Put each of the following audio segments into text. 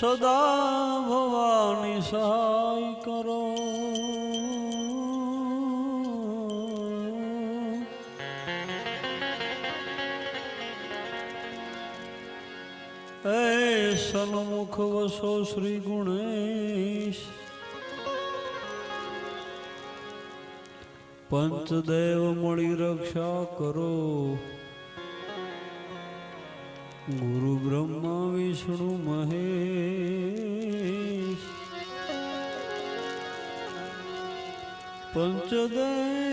સદા ભવાની સહાય કરો. એ સન્મુખ વસો શ્રી ગુણેશ. પંચદેવ મળી રક્ષા કરો. ગુરુ બ્રહ્મા વિષ્ણુ મહેશ. પંચદેવ.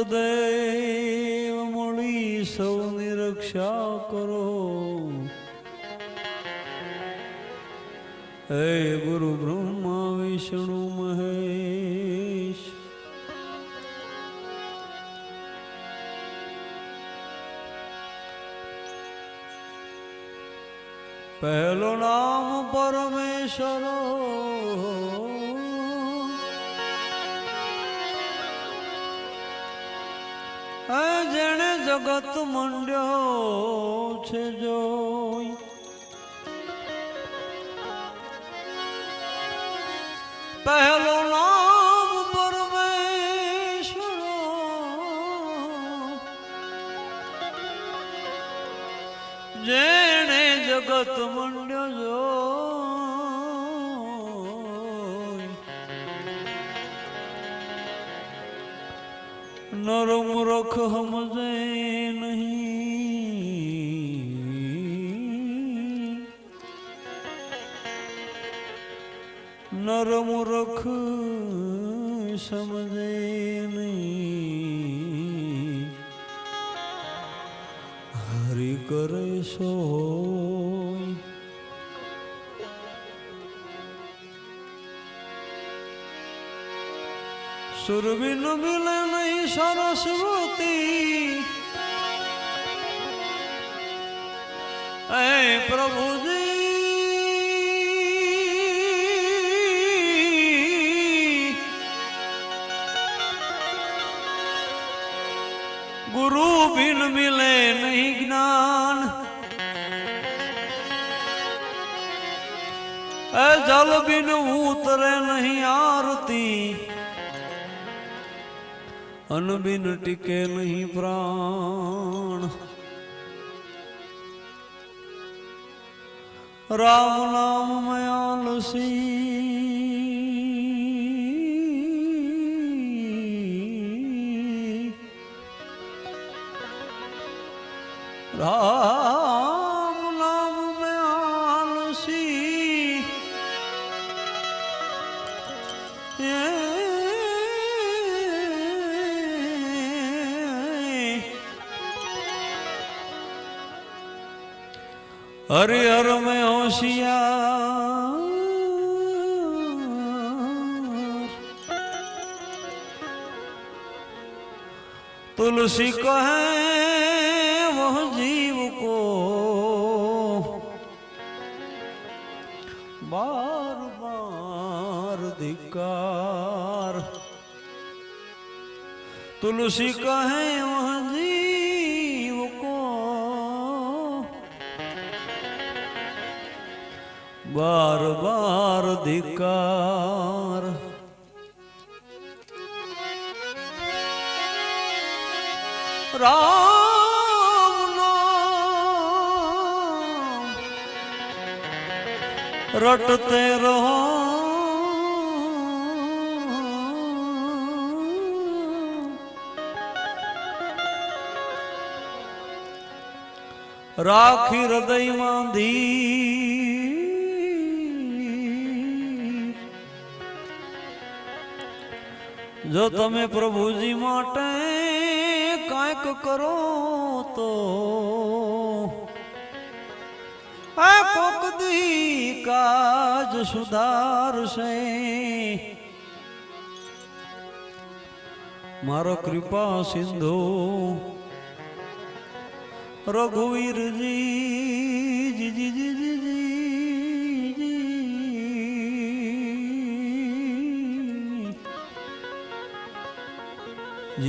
મળી સૌની રક્ષા કરો. હે ગુરુ બ્રહ્મા વિષ્ણુ મહેશ. પહેલો નામ પરમેશ્વર. જગત મંડ્યો છે જોઈ. પહેલો નર રખ હમજે નહીં. નરમ રખ સમજે નહીં. હરિ કરે સોય સુરબિન મિલે નહીં સરસ્વતી એ પ્રભુજી ગુરુ બિન મિલે નહીં જ્ઞાન એ જલ બિન ઉતરે નહીં આરતી અન બિન ટીકે નહીં પ્રાણ. રામ નામ મયાલસી રામ अरे अर में होशिया तुलसी को है वह जीव को बार बार धिकार तुलसी को है वो जीव બાર બાર ધિકાર. રામ રટતે રહો. રાખી હૃદયમાં ધી જો તમે પ્રભુજી માટે કાંઈક કરો તો. આ કોક દી કાજ સુધારશે. મારો કૃપા સિંધુ, રઘુવીરજી જી જી જી જી.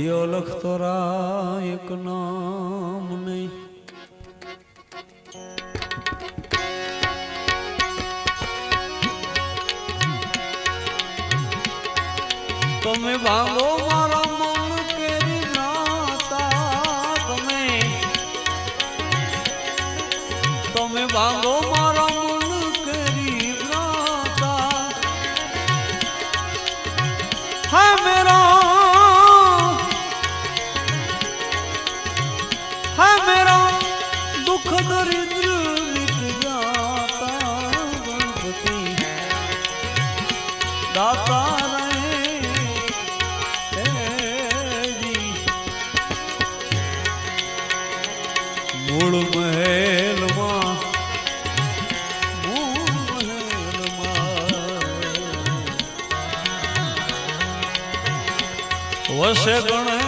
હરિયો લખતો રા એક નામ નહીં. તમે ભાગો મારા મન કરી નાતા તમે. તમે ભાગો હશે ગણાય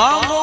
Vamos.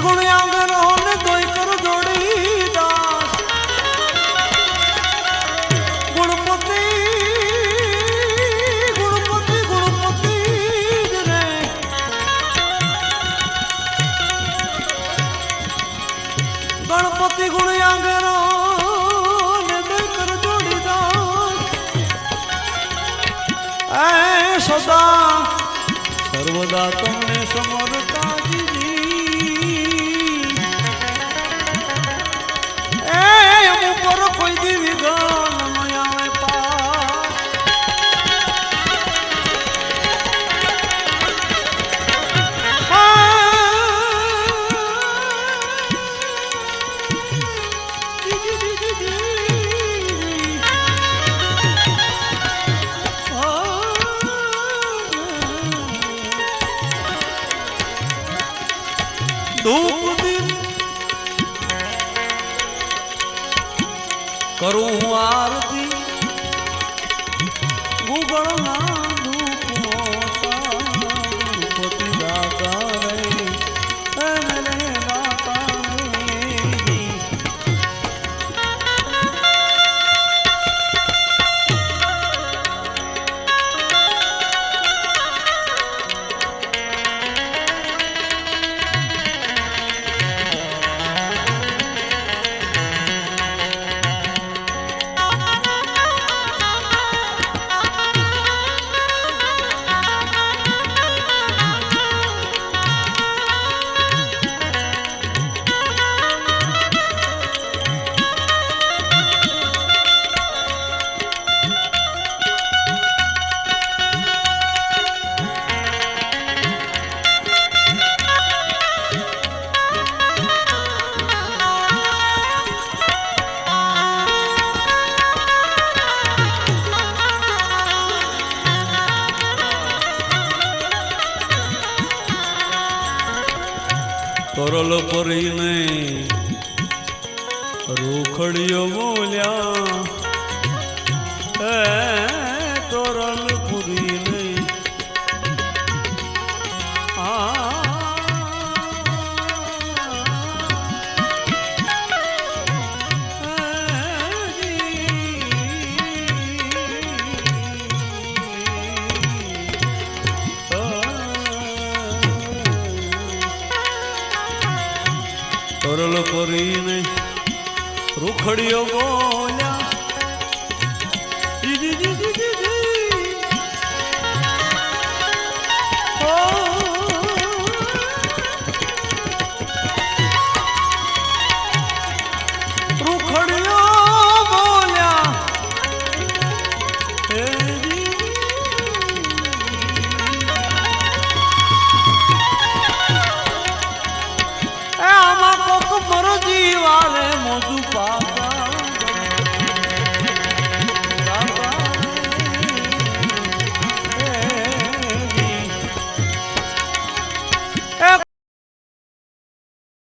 નિર્ગુણ આંગન હોન દોઈ કર જોડી દાસ. ગુણપતિ ગુણપતિ ગુણપતિ રે. ગણપતિ ગુણ આંગન સદા, સર્વદા તમને સમર્થ foi dividão